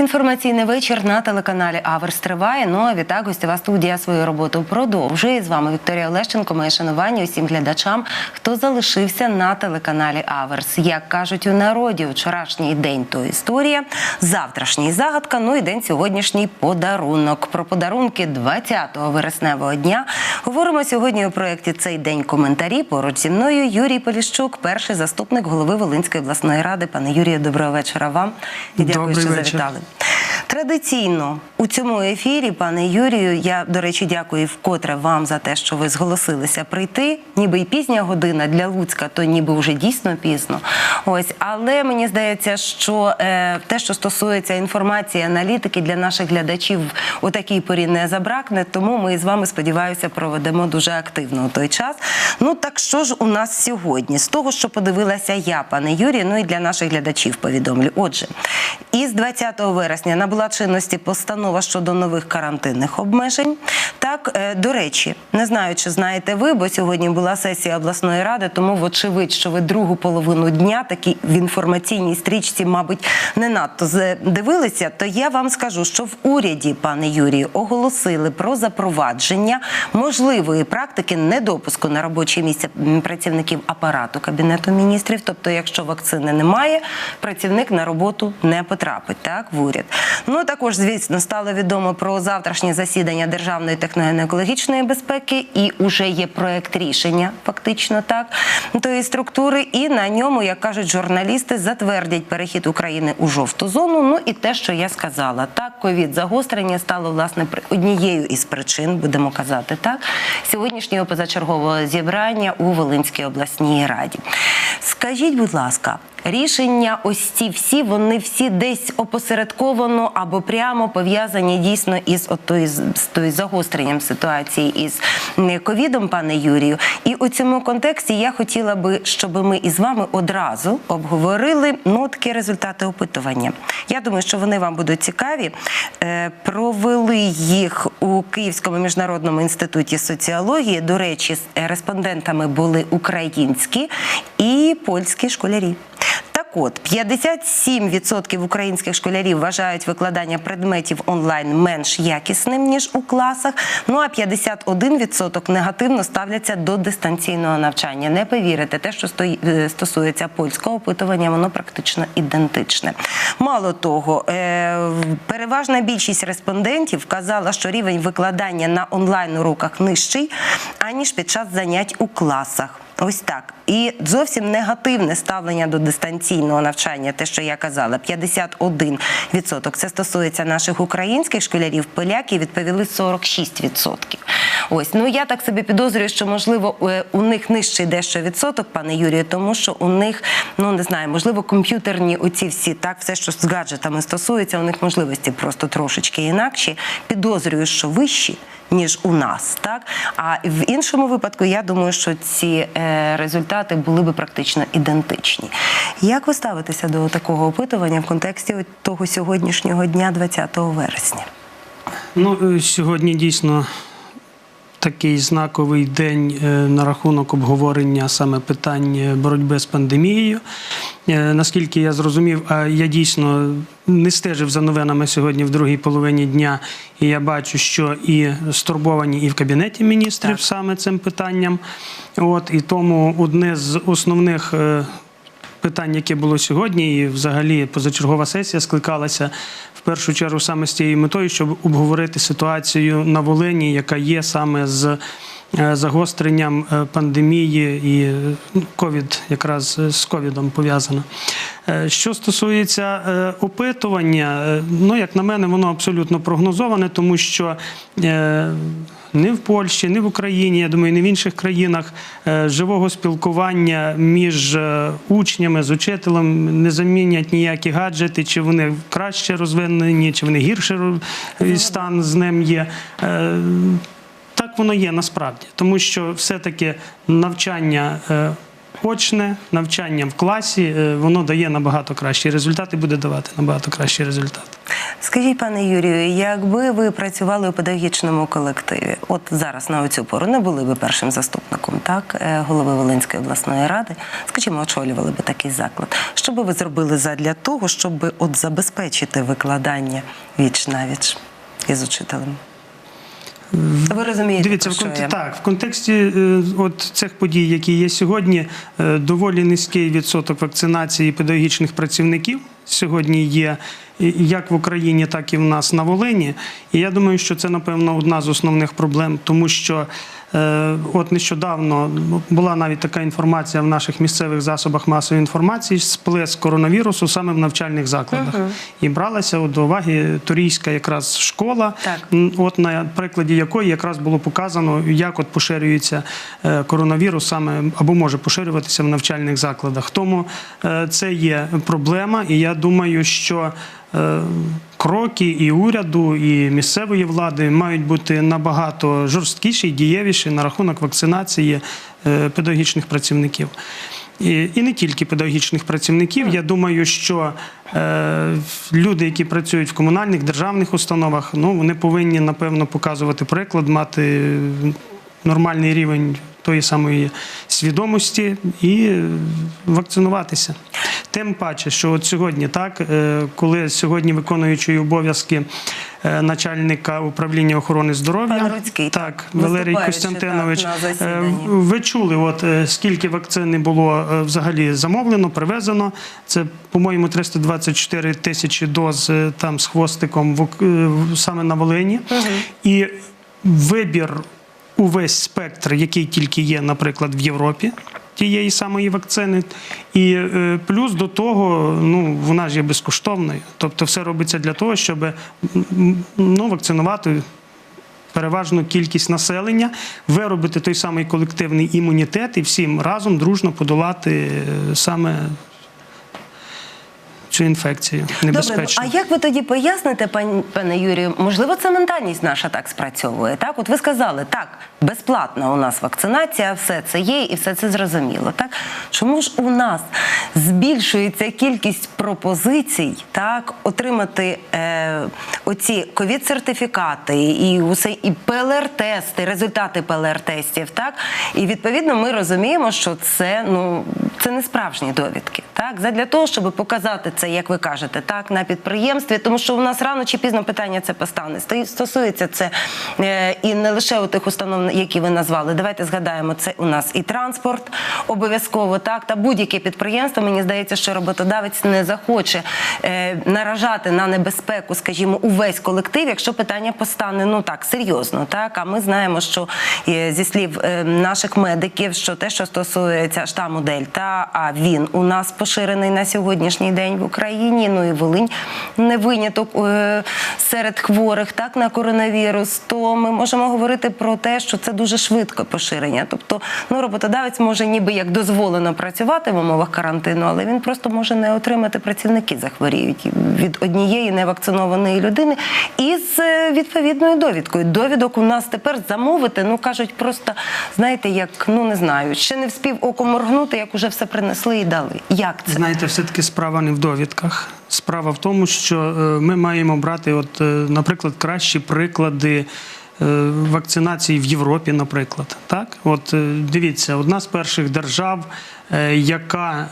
Інформаційний вечір на телеканалі Аверс триває. Ну а відтак гостєва студія свою роботу продовжує. З вами Вікторія Олещенко. Моє шанування усім глядачам, хто залишився на телеканалі Аверс. Як кажуть у народі, вчорашній день то історія, завтрашній загадка. Ну і день сьогоднішній подарунок. Про подарунки 20-го вересневого дня говоримо сьогодні у проєкті цей день коментарі. Поруч зі мною Юрій Поліщук, перший заступник голови Волинської обласної ради. Пане Юрію, доброго вечора вам. І дякую, Добрий що вечір. завітали. Традиційно у цьому ефірі, пане Юрію, я до речі дякую вкотре вам за те, що ви зголосилися прийти. Ніби і пізня година для Луцька, то ніби вже дійсно пізно. Ось, але мені здається, що е, те, що стосується інформації, аналітики для наших глядачів у такій порі не забракне. Тому ми з вами сподіваюся проведемо дуже активно у той час. Ну так що ж у нас сьогодні? З того, що подивилася я, пане Юрію, ну і для наших глядачів повідомлю. Отже, із 20 вересня набула чинності постанова щодо нових карантинних обмежень. Так, е, до речі, не знаю, чи знаєте ви, бо сьогодні була сесія обласної ради, тому вочевидь, що ви другу половину дня такі в інформаційній стрічці, мабуть, не надто дивилися. То я вам скажу, що в уряді, пане Юрію, оголосили про запровадження можливої практики недопуску на робоче місце працівників апарату кабінету міністрів. Тобто, якщо вакцини немає, працівник на роботу не потрапить так в уряд. Ну також, звісно, стало відомо про завтрашнє засідання державної техногенно-екологічної безпеки, і уже є проект рішення, фактично так тої структури. І на ньому, як кажуть журналісти, затвердять перехід України у жовту зону. Ну і те, що я сказала, так ковід загострення стало власне однією із причин, будемо казати так, сьогоднішнього позачергового зібрання у Волинській обласній раді. Скажіть, будь ласка, рішення ось ці всі, вони всі десь опосередковано або прямо пов'язані дійсно із отою з тою загостренням ситуації із ковідом, пане Юрію. І у цьому контексті я хотіла би, щоб ми із вами одразу обговорили такі результати опитування. Я думаю, що вони вам будуть цікаві. Е, Провели їх у Київському міжнародному інституті соціології. До речі, з е, респондентами були українські і польські школярі. От, 57% українських школярів вважають викладання предметів онлайн менш якісним ніж у класах. Ну а 51% негативно ставляться до дистанційного навчання. Не повірите, те, що е, стосується польського опитування, воно практично ідентичне. Мало того, е, переважна більшість респондентів вказала, що рівень викладання на онлайн уроках нижчий аніж під час занять у класах. Ось так. І зовсім негативне ставлення до дистанційного навчання, те, що я казала, 51%. Це стосується наших українських школярів. Поляки відповіли 46%. Ось, ну я так собі підозрюю, що можливо у них нижчий дещо відсоток, пане Юрію, тому що у них, ну не знаю, можливо, комп'ютерні оці всі, так, все, що з гаджетами стосується, у них можливості просто трошечки інакші. Підозрюю, що вищі ніж у нас, так а в іншому випадку я думаю, що ці е, результати були би практично ідентичні. Як ви ставитеся до такого опитування в контексті того сьогоднішнього дня, 20 вересня? Ну, е, сьогодні дійсно такий знаковий день е, на рахунок обговорення саме питань е, боротьби з пандемією. Е, Наскільки я зрозумів, а я дійсно не стежив за новинами сьогодні в другій половині дня, і я бачу, що і стурбовані і в кабінеті міністрів Так. саме цим питанням. От і тому одне з основних. питань, яке було сьогодні, і взагалі позачергова сесія скликалася в першу чергу саме з тією метою, щоб обговорити ситуацію на Волині, яка є саме з е, загостренням е, пандемії і е, ковід, якраз з ковідом пов'язано. Е, Що стосується опитування, ну як на мене, воно абсолютно прогнозоване, тому що ні в Польщі, ні в Україні, я думаю, ні в інших країнах е, живого спілкування між е, учнями з учителем не замінять ніякі гаджети, чи вони краще розвинені, чи вони гірше стан з ним є. Е, Так воно є насправді, тому що все-таки навчання. Очне навчання в класі е, воно дає набагато кращі результати, буде давати набагато кращий результат. Скажіть, пане Юрію, якби ви працювали у педагогічному колективі, от зараз на оцю пору не були би першим заступником, так, е, голови Волинської обласної ради, скажімо, очолювали би такий заклад. Що би ви зробили задля того, щоб от забезпечити викладання віч навіч із учителем? Ви розумієте, Дивіться, в я? так, в контексті е, от цих подій, які є сьогодні, е, доволі низький відсоток вакцинації педагогічних працівників сьогодні є як в Україні, так і в нас на Волині. І я думаю, що це напевно одна з основних проблем, тому що от нещодавно була навіть така інформація в наших місцевих засобах масової інформації сплеск коронавірусу саме в навчальних закладах. І бралася до уваги Торійська якраз школа. Так. От на прикладі якої якраз було показано, як от поширюється е, коронавірус саме або може поширюватися в навчальних закладах. Тому е, це є проблема, і я думаю, що е, кроки і уряду, і місцевої влади мають бути набагато жорсткіші і дієвіші на рахунок вакцинації е, педагогічних працівників. І, і не тільки педагогічних працівників. Я думаю, що е, люди, які працюють в комунальних державних установах, ну вони повинні напевно показувати приклад, мати нормальний рівень тої самої свідомості і вакцинуватися. Тим паче, що от сьогодні, так, е, коли сьогодні виконуючий обов'язки е, начальника управління охорони здоров'я, так, Валерій Костянтинович, е, ви чули, от скільки вакцини було взагалі замовлено, привезено. Це, по-моєму, 324 тисячі доз там з хвостиком саме на Волині. І вибір увесь спектр, який тільки є, наприклад, в Європі. Тієї самої вакцини, і е, плюс до того, ну вона ж є безкоштовною. Тобто, все робиться для того, щоб ну, вакцинувати переважну кількість населення, виробити той самий колективний імунітет і всім разом дружно подолати е, саме цю інфекцію Добре, ну, а як ви тоді поясните, пан, пане Юрію, можливо, це ментальність наша так спрацьовує? Так, от ви сказали, так, безплатна у нас вакцинація, все це є і все це зрозуміло. Так, чому ж у нас збільшується кількість пропозицій, так, отримати е, оці ковід-сертифікати і усе і ПЛР-тести, результати ПЛР-тестів, так, і відповідно ми розуміємо, що це ну це не справжні довідки. Так, задля того, щоб показати це, як ви кажете, так на підприємстві, тому що у нас рано чи пізно питання це постане. Сто- Стосується це е, і не лише у тих установ, які ви назвали. Давайте згадаємо, це у нас і транспорт обов'язково, так та будь-яке підприємство. Мені здається, що роботодавець не захоче е, наражати на небезпеку, скажімо, увесь колектив, якщо питання постане ну так серйозно. Так, а ми знаємо, що е, зі слів наших медиків, що те, що стосується штаму Дельта, а він у нас поширений на сьогоднішній день в Україні. Ну і Волинь не виняток е, серед хворих так на коронавірус. То ми можемо говорити про те, що це дуже швидко поширення. Тобто, ну роботодавець може ніби як дозволено працювати в умовах карантину, але він просто може не отримати працівники захворіють від однієї невакцинованої людини із е, відповідною довідкою. Довідок у нас тепер замовити. Ну кажуть, просто знаєте, як ну не знаю, ще не вспів око моргнути, як уже все принесли і дали. Як це? Знаєте, все-таки справа не в довідках. Справа в тому, що е, ми маємо брати, от, е, наприклад, кращі приклади е, вакцинації в Європі, наприклад. Так? От дивіться, одна з перших держав, яка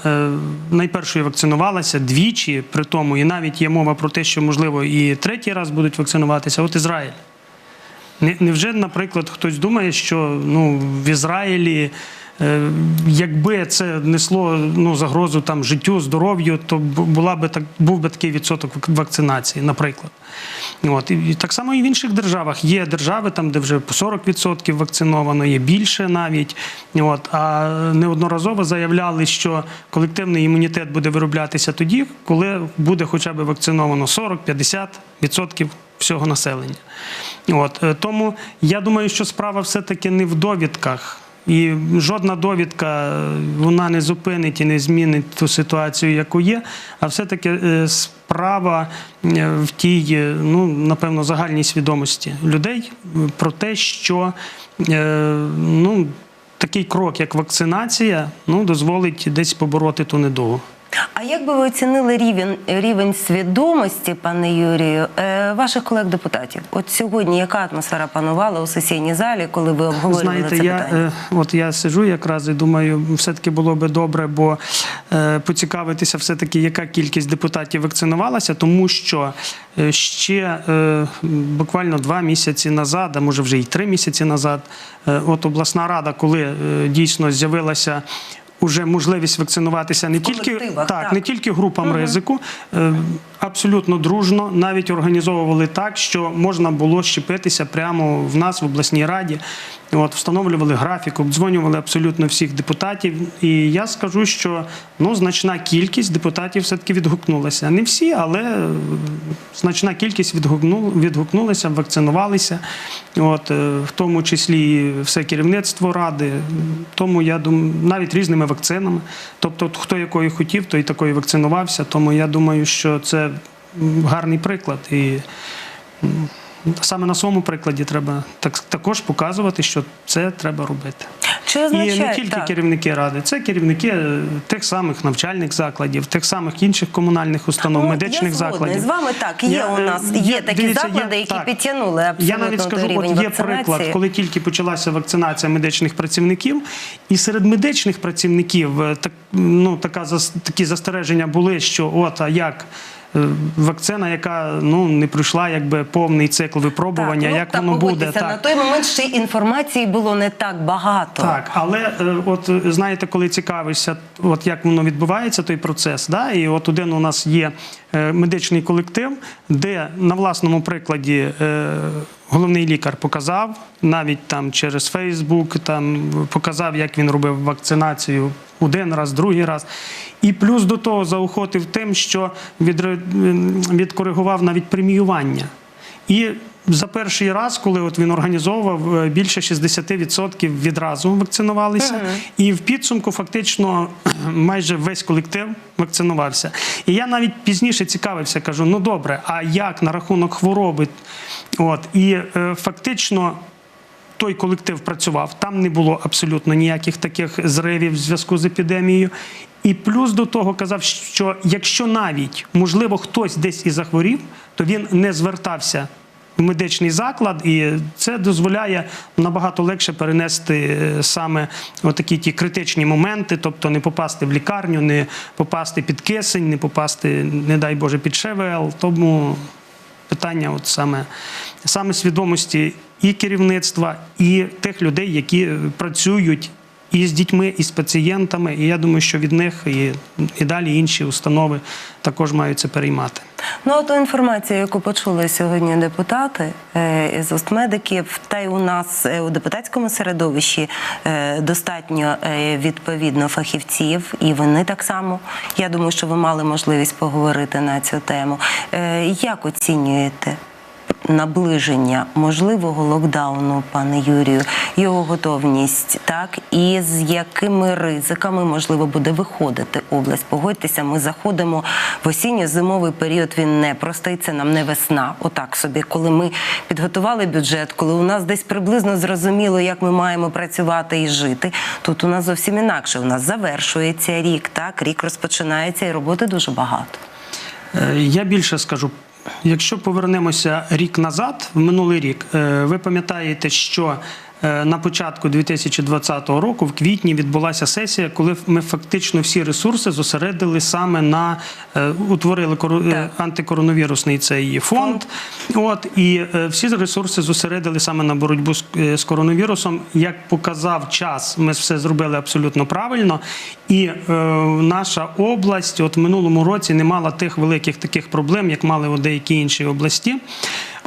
найпершою вакцинувалася двічі, при тому, і навіть є мова про те, що можливо і третій раз будуть вакцинуватися, от Ізраїль. Невже, наприклад, хтось думає, що ну, в Ізраїлі, якби це несло ну, загрозу там, життю, здоров'ю, то була би так, був би такий відсоток вакцинації, наприклад. От. І, так само і в інших державах. Є держави, там, де вже по 40% вакциновано, є більше навіть. От. А неодноразово заявляли, що колективний імунітет буде вироблятися тоді, коли буде хоча б вакциновано 40-50% всього населення. От, е, тому я думаю, що справа все-таки не в довідках. І жодна довідка е, вона не зупинить і не змінить ту ситуацію, яку є. А все-таки е, справа е, в тій, ну напевно, загальній свідомості людей про те, що ну, такий крок, як вакцинація, ну, дозволить десь побороти ту недугу. А як би ви оцінили рівень, рівень свідомості, пане Юрію, е, ваших колег-депутатів? От сьогодні яка атмосфера панувала у сесійній залі, коли ви обговорювали Знаєте, це я, питання? е, от я сиджу якраз і думаю, все-таки було би добре, бо е, поцікавитися все-таки, яка кількість депутатів вакцинувалася, тому що ще буквально два місяці назад, а може вже й три місяці назад, от обласна рада, коли дійсно з'явилася. Уже можливість вакцинуватися не тільки так, не тільки групам ризику, е, абсолютно дружно, навіть організовували так, що можна було щепитися прямо в нас в обласній раді. От встановлювали графік, обдзвонювали абсолютно всіх депутатів. І я скажу, що ну значна кількість депутатів все-таки відгукнулася. Не всі, але е, значна кількість відгукну, відгукнулася, вакцинувалися. От е, в тому числі все керівництво ради. Тому я думаю, навіть різними вакцинами. Тобто, хто якої хотів, той такої вакцинувався. Тому я думаю, що це гарний приклад. І саме на своєму прикладі треба так, також показувати, що це треба робити. Чи І не тільки так. керівники ради, це керівники е, тих самих навчальних закладів, тих самих інших комунальних установ, Ну, медичних я закладів. з вами так. Є Я, у е, нас є я- такі дивіться, заклади, я- які так. підтягнули абсолютно Я навіть скажу, рівень от є приклад, коли тільки почалася вакцинація медичних працівників, і серед медичних працівників е, так, ну, така, такі застереження були, що от, а як вакцина, яка ну, не пройшла якби повний цикл випробування, Так, ну, як та воно буде. Так. На той момент ще й інформації було не так багато. Так, але е, от е, знаєте, коли цікавишся, от як воно відбувається, той процес, да? і от один у нас є е, медичний колектив, де на власному прикладі е, головний лікар показав, навіть там через Фейсбук, там показав, як він робив вакцинацію один раз, другий раз. І плюс до того заохотив тим, що м, відкоригував навіть преміювання. І за перший раз, коли от він організовував, е, більше 60% відразу вакцинувалися, і в підсумку фактично майже весь колектив вакцинувався. І я навіть пізніше цікавився, кажу: ну добре, а як на рахунок хвороби? От і е, фактично. Той колектив працював, там не було абсолютно ніяких таких зривів в зв'язку з епідемією. І плюс до того казав, що якщо навіть можливо хтось десь і захворів, то він не звертався в медичний заклад, і це дозволяє набагато легше перенести е, саме отакі ті критичні моменти, тобто не попасти в лікарню, не попасти під кисень, не попасти, не дай Боже, під ШВЛ. Тому питання, от саме, саме свідомості і керівництва, і тих людей, які працюють і з дітьми, і з пацієнтами. І я думаю, що від них і, і далі інші установи також мають це переймати. Ну, от ту інформацію, яку почули сьогодні депутати е, з уст медиків, та й у нас е, у депутатському середовищі е, достатньо е, відповідно фахівців, і вони так само. Я думаю, що ви мали можливість поговорити на цю тему. Е, Як оцінюєте? Наближення можливого локдауну, пане Юрію, його готовність, так і з якими ризиками можливо буде виходити область. Погодьтеся, ми заходимо в осінньо-зимовий період. Він не простий, це нам не весна. Отак собі, коли ми підготували бюджет, коли у нас десь приблизно зрозуміло, як ми маємо працювати і жити. Тут у нас зовсім інакше. У нас завершується рік, так рік розпочинається, і роботи дуже багато. Е, Я більше скажу. Якщо повернемося рік назад, в минулий рік, е, ви пам'ятаєте, що на початку 2020 року, в квітні, відбулася сесія, коли ми фактично всі ресурси зосередили саме на е, утворили е, антикоронавірусний цей фонд. От і е, всі ресурси зосередили саме на боротьбу з, е, коронавірусом. Як показав час, ми все зробили абсолютно правильно. І е, наша область, от в минулому році, не мала тих великих таких проблем, як мали от деякі інші області.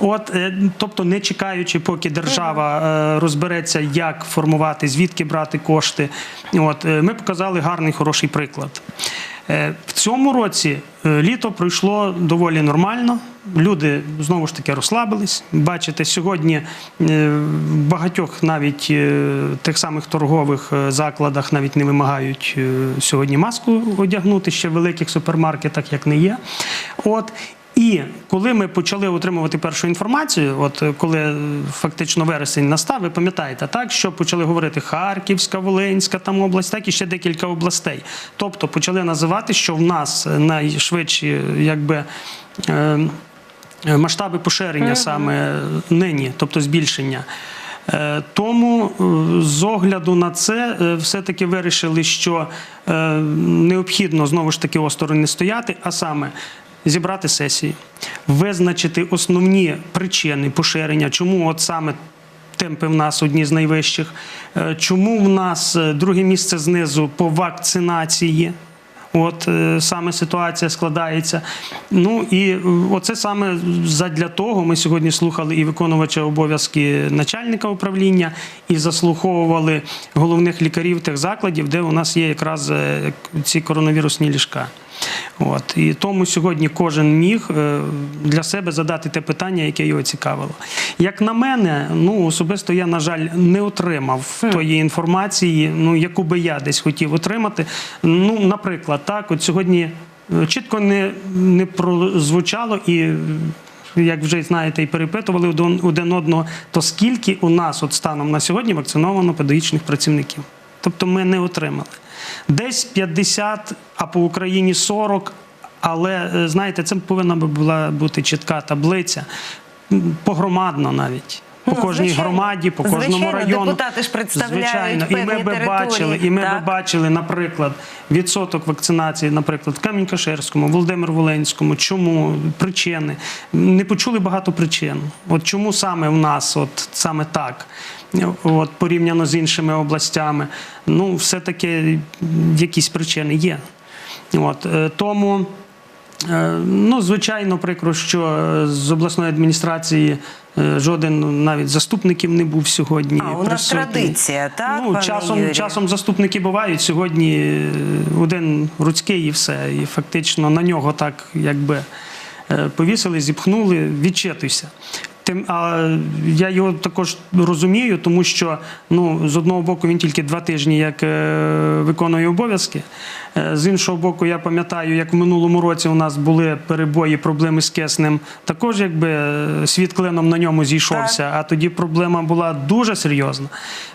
От, е, тобто, не чекаючи, поки держава е, розбереться, як формувати, звідки брати кошти. От, е, ми показали гарний хороший приклад. В цьому році літо пройшло доволі нормально. Люди знову ж таки розслабились. Бачите, сьогодні в багатьох навіть тих самих торгових закладах навіть не вимагають сьогодні маску одягнути ще в великих супермаркетах, як не є. От І коли ми почали отримувати першу інформацію, от е, коли фактично вересень настав, ви пам'ятаєте, так що почали говорити Харківська, Волинська там область, так і ще декілька областей. Тобто почали називати, що в нас найшвидші, якби. Е, е, масштаби поширення саме нині, тобто збільшення. Тому з огляду на це все-таки вирішили, що необхідно знову ж таки осторонь не стояти, а саме зібрати сесії, визначити основні причини поширення, чому от саме темпи в нас одні з найвищих, е, чому в нас е, друге місце знизу по вакцинації. От е, саме ситуація складається. Ну і оце саме задля того ми сьогодні слухали і виконувача обов'язки начальника управління, і заслуховували головних лікарів тих закладів, де у нас є якраз ці коронавірусні ліжка. От і тому сьогодні кожен міг е, для себе задати те питання, яке його цікавило. Як на мене, ну особисто я, на жаль, не отримав тої інформації, ну яку би я десь хотів отримати. Ну, наприклад, так, от сьогодні е, чітко не, не прозвучало і. Як вже знаєте, і перепитували один одного, то скільки у нас от станом на сьогодні вакциновано педагогічних працівників? Тобто ми не отримали. Десь 50, а по Україні 40, але е, знаєте, це повинна була бути чітка таблиця, погромадно навіть. По Ну, кожній звичайно. громаді, по кожному Звичайно, району. депутати ж представляють Звичайно, і ми би бачили, і ми Так. би бачили, наприклад, відсоток вакцинації, наприклад, в Камінь-Каширському, Володимир Волинському. Чому причини? Не почули багато причин. От чому саме в нас, от саме так, от порівняно з іншими областями, ну все-таки якісь причини є. От е, тому. Е, Ну, звичайно, прикро, що е, з обласної адміністрації жоден навіть заступників не був сьогодні. А, у нас традиція, так, Ну, пане часом, Юрію? часом заступники бувають. Сьогодні один Руцький і все. І фактично на нього так якби повісили, зіпхнули, відчитуйся. Тим, а я його також розумію, тому що ну, з одного боку він тільки два тижні як е, виконує обов'язки. Е, з іншого боку, я пам'ятаю, як в минулому році у нас були перебої, проблеми з киснем. Також якби е, світ клином на ньому зійшовся, а тоді проблема була дуже серйозна.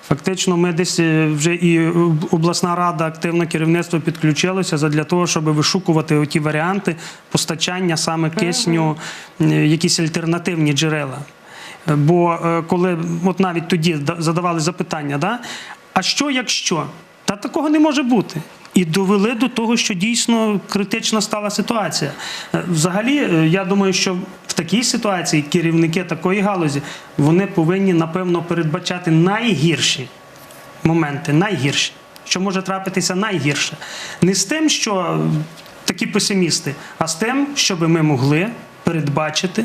Фактично, ми десь вже і обласна рада, активне керівництво підключилося для того, щоб вишукувати ті варіанти постачання саме кисню, якісь альтернативні джерела. Бо е, коли от навіть тоді задавали запитання, да? а що якщо? Та такого не може бути. І довели до того, що дійсно критична стала ситуація. Е, Взагалі, е, я думаю, що в такій ситуації керівники такої галузі вони повинні напевно передбачати найгірші моменти, найгірші, що може трапитися найгірше. Не з тим, що такі песимісти, а з тим, щоб ми могли передбачити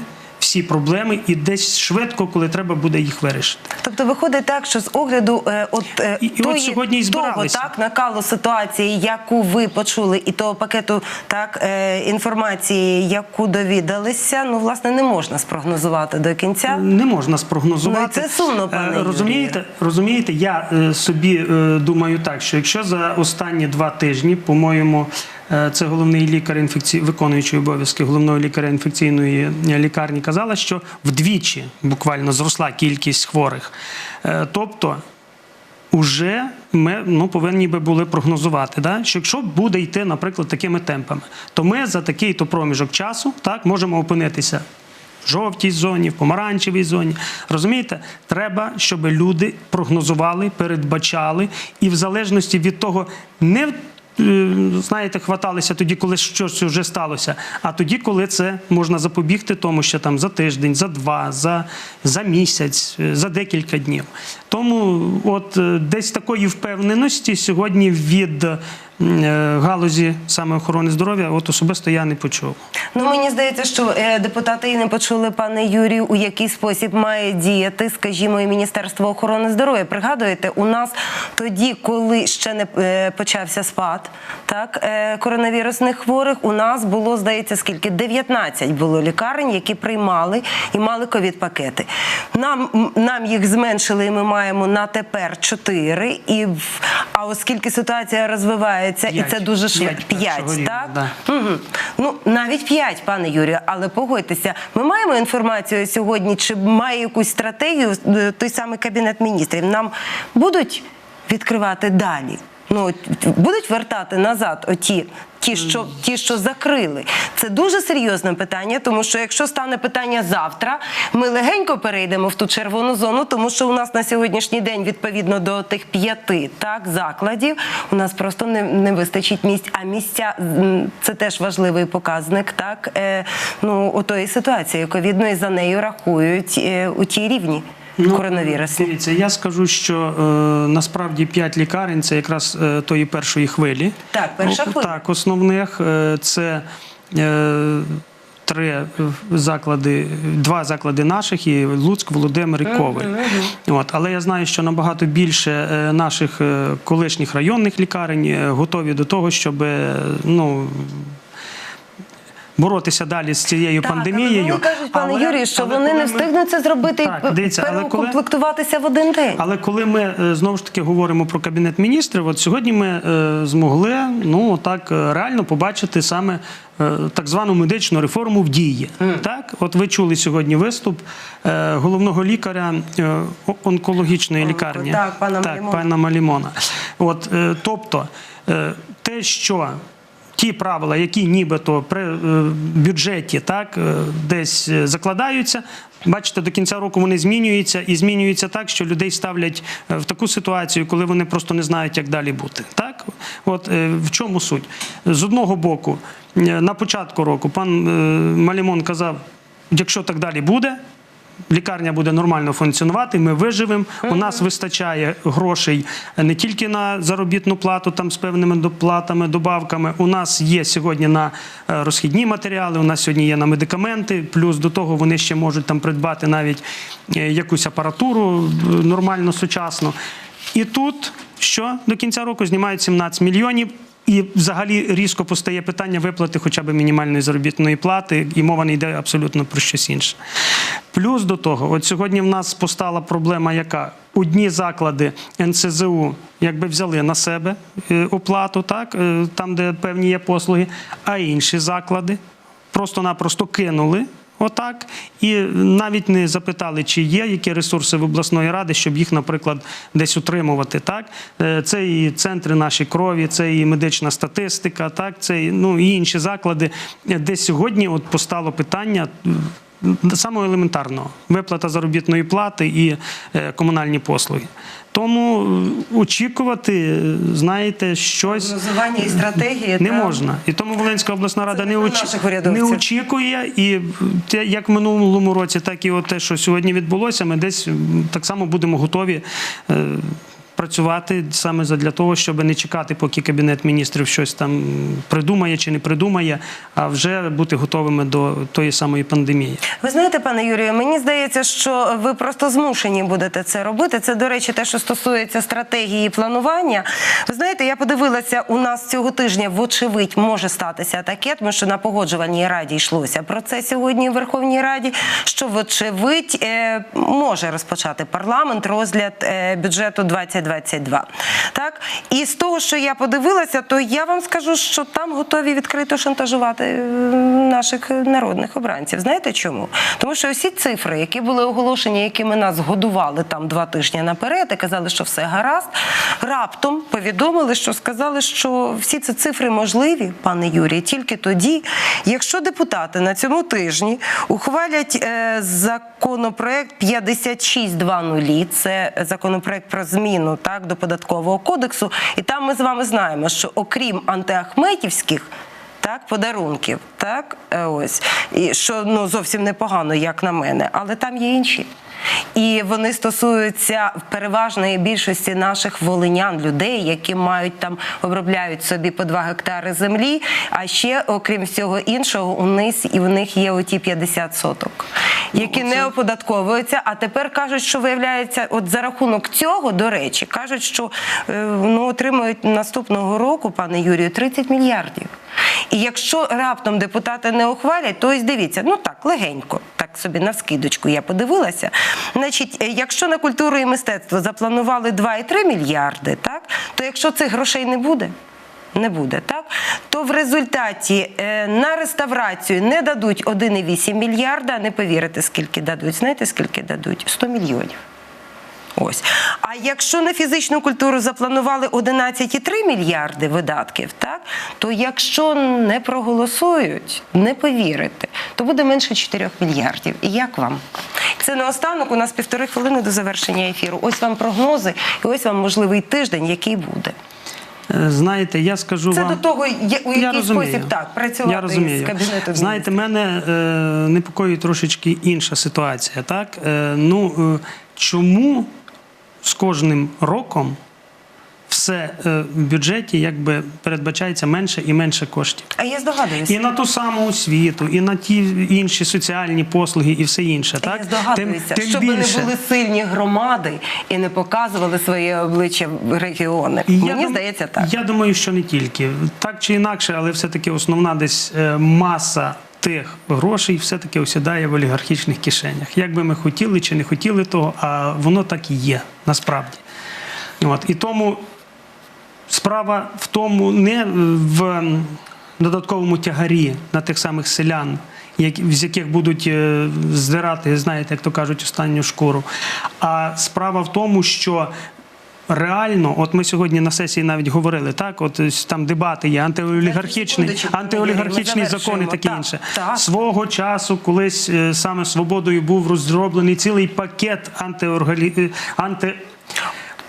всі проблеми і десь швидко, коли треба буде їх вирішити. Тобто виходить так, що з огляду е, от, е, І- і от сьогодні і того так накалу ситуації, яку ви почули, і того пакету так е, інформації, яку довідалися, ну власне не можна спрогнозувати до кінця. Не можна спрогнозувати. Ну, і це сумно, пане Е, Юрію. Розумієте, розумієте, я е, собі е, думаю так, що якщо за останні два тижні, по-моєму, е, це головний лікар інфекцій, виконуючий обов'язки головного лікаря інфекційної лікарні казала, що вдвічі буквально зросла кількість хворих. Е, Тобто Уже ми ну, повинні би були прогнозувати, да? що якщо буде йти, наприклад, такими темпами, то ми за такий то проміжок часу так можемо опинитися в жовтій зоні, в помаранчевій зоні. Розумієте, треба, щоб люди прогнозували, передбачали, і в залежності від того, не е, знаєте, хваталися тоді, коли щось вже сталося, а тоді, коли це можна запобігти тому, що там за тиждень, за два, за, за місяць, е, за декілька днів. Тому от е, десь такої впевненості сьогодні від е, галузі саме охорони здоров'я, от особисто я не почув. Ну мені здається, що е, депутати і не почули, пане Юрію, у який спосіб має діяти, скажімо, і Міністерство охорони здоров'я. Пригадуєте, у нас тоді, коли ще не е, почався спад, так е, коронавірусних хворих, у нас було здається скільки 19 було лікарень, які приймали і мали ковід-пакети. Нам нам їх зменшили, і ми маємо на тепер 4. І в- оскільки ситуація розвивається, і це дуже швидко. П'ять так? да. Угу. Ну навіть п'ять, пане Юрію, але погодьтеся, ми маємо інформацію сьогодні, чи має якусь стратегію е, той самий кабінет міністрів. Нам будуть відкривати далі. Ну будуть вертати назад оті. Ті, що ті, що закрили, це дуже серйозне питання, тому що якщо стане питання завтра, ми легенько перейдемо в ту червону зону, тому що у нас на сьогоднішній день, відповідно до тих п'яти так закладів, у нас просто не, не вистачить місць. А місця це теж важливий показник, так е, ну отої ситуації ковідної за нею рахують е, у тій рівні коронавірусу. Дивіться, я скажу, що е, насправді 5 лікарень це якраз е, тої першої хвилі. Так, перша хвиля. Так, основних е, це. Е, Три е, заклади, два заклади наших і Луцьк, Володимир і Ковель. От, але я знаю, що набагато більше е, наших е, колишніх районних лікарень готові до того, щоб ну, боротися далі з цією Так, пандемією. але вони кажуть, пане Але- Юрію, що але вони не ми- встигнуть це зробити Так, і дивіться, але коли- переукомплектуватися в один день. Але коли ми е, знову ж таки говоримо про кабінет міністрів, от сьогодні ми е, змогли ну так е, реально побачити саме е, так звану медичну реформу в дії. Так, от ви чули сьогодні виступ е, головного лікаря е, онкологічної Онко, лікарні, так, пана Малімона. пана Малімона. От е, тобто те, що Ті правила, які нібито при е, бюджеті так е, десь е, закладаються, бачите, до кінця року вони змінюються і змінюються так, що людей ставлять в таку ситуацію, коли вони просто не знають, як далі бути. Так, от в чому суть? З одного боку, на початку року пан Малімон казав, якщо так далі буде. Лікарня буде нормально функціонувати, ми виживемо. У нас вистачає грошей не тільки на заробітну плату, там з певними доплатами, добавками. У нас є сьогодні на е, розхідні матеріали, у нас сьогодні є на медикаменти. Плюс до того вони ще можуть там придбати навіть е, якусь апаратуру е, нормально сучасну. І тут що до кінця року знімають 17 мільйонів. І взагалі різко постає питання виплати хоча б мінімальної заробітної плати, і мова не йде абсолютно про щось інше. Плюс до того, от сьогодні в нас постала проблема, яка одні заклади НСЗУ якби взяли на себе е, оплату, так, е, там, де певні є послуги, а інші заклади просто-напросто кинули. Отак, і навіть не запитали, чи є які ресурси в обласної ради, щоб їх, наприклад, десь утримувати. Так, Е, це і центри наші крові, це і медична статистика, так, це і, ну, і інші заклади, Десь де сьогодні от постало питання. Самого елементарного виплата заробітної плати і е, комунальні послуги. Тому е, очікувати, е, знаєте, щось і стратегії не та- можна. І тому Волинська обласна рада не, урядовців. не очікує. І те, як в минулому році, так і те, що сьогодні відбулося, ми десь так само будемо готові працювати саме для того, щоб не чекати, поки кабінет міністрів щось там придумає чи не придумає, а вже бути готовими до тої самої пандемії. Ви знаєте, пане Юрію, мені здається, що ви просто змушені будете це робити. Це, до речі, те, що стосується стратегії планування. Ви знаєте, я подивилася, у нас цього тижня, вочевидь, може статися таке, тому що на погоджувальній раді йшлося про це сьогодні в Верховній Раді. Що вочевидь е, може розпочати парламент розгляд е, бюджету 2020. Так і з того, що я подивилася, то я вам скажу, що там готові відкрито шантажувати е, наших народних обранців. Знаєте чому? Тому що усі цифри, які були оголошені, якими нас годували там два тижні наперед, і казали, що все гаразд. Раптом повідомили, що сказали, що всі ці цифри можливі, пане Юрій, тільки тоді, якщо депутати на цьому тижні ухвалять е, законопроект 56.2.0, це законопроект про зміну так до податкового кодексу, і там ми з вами знаємо, що окрім антиахметівських так, подарунків, так, е, ось, і що ну, зовсім непогано, як на мене, але там є інші. І вони стосуються переважної більшості наших волинян, людей, які мають там обробляють собі по 2 гектари землі. А ще, окрім всього іншого, у них і в них є оті 50 соток, які не оподатковуються. А тепер кажуть, що виявляється, от за рахунок цього, до речі, кажуть, що е, ну отримують наступного року, пане Юрію, 30 мільярдів. І якщо раптом депутати не ухвалять, то ось дивіться, ну так, легенько, так собі на вскидочку я подивилася. Значить, е, якщо на культуру і мистецтво запланували 2,3 мільярди, так то якщо цих грошей не буде. Не буде, так? То в результаті е, на реставрацію не дадуть 1,8 мільярда, не повірите, скільки дадуть. Знаєте, скільки дадуть? 100 мільйонів. Ось. А якщо на фізичну культуру запланували 11,3 мільярди видатків, так то якщо не проголосують, не повірите, то буде менше 4 мільярдів. І як вам? Це наостанок. У нас півтори хвилини до завершення ефіру. Ось вам прогнози, і ось вам можливий тиждень, який буде. Е, Знаєте, я скажу Це вам... до того, я- у Я який спосіб так працювати Я розумію. з кабінетом Знаєте, мене е, непокоїть трошечки інша ситуація. Так? Е, ну, е, чому з кожним роком все е, в бюджеті якби передбачається менше і менше коштів? А я здогадуюся. І на ту саму освіту, і на ті інші соціальні послуги, і все інше. Так? Я здогадуюся, щоб не були сильні громади і не показували своє обличчя в регіони. І Мені дум- здається, так. Я думаю, що не тільки. Так чи інакше, але все-таки основна десь е, маса тих грошей все-таки осідає в олігархічних кишенях. Як би ми хотіли чи не хотіли того, а воно так і є насправді. От. І тому справа в тому не в додатковому тягарі на тих самих селян, як- з яких будуть е, здирати, знаєте, як то кажуть, останню шкуру. А справа в тому, що реально, от ми сьогодні на сесії навіть говорили, так, от там дебати є, антиолігархічний, антиолігархічні закони, таке завершуємо. інше. Так, так. Свого часу, колись е, саме свободою був розроблений цілий пакет антиоргалі...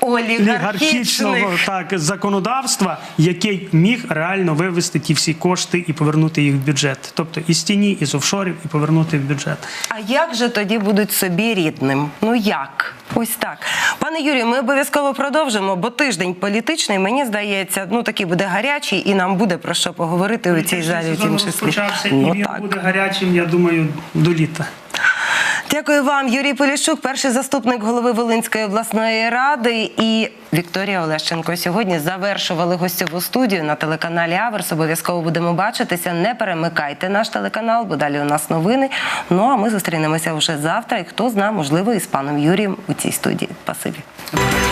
олігархічного так законодавства, який міг реально вивести ті всі кошти і повернути їх в бюджет, тобто із тіні, із офшорів, і повернути в бюджет. А як же тоді будуть собі рідним? Ну як? Ось так. Пане Юрію, ми обов'язково продовжимо, бо тиждень політичний, мені здається, ну такий буде гарячий, і нам буде про що поговорити у цій залі, в тім числі. розпочався, і Ну, він так. буде гарячим, я думаю, до літа. Дякую вам, Юрій Поліщук, перший заступник голови Волинської обласної ради, і Вікторія Олещенко. Сьогодні завершували гостьову студію на телеканалі Аверс. Обов'язково будемо бачитися. Не перемикайте наш телеканал, бо далі у нас новини. Ну а ми зустрінемося вже завтра. І хто знає, можливо, і з паном Юрієм у цій студії. Спасибі.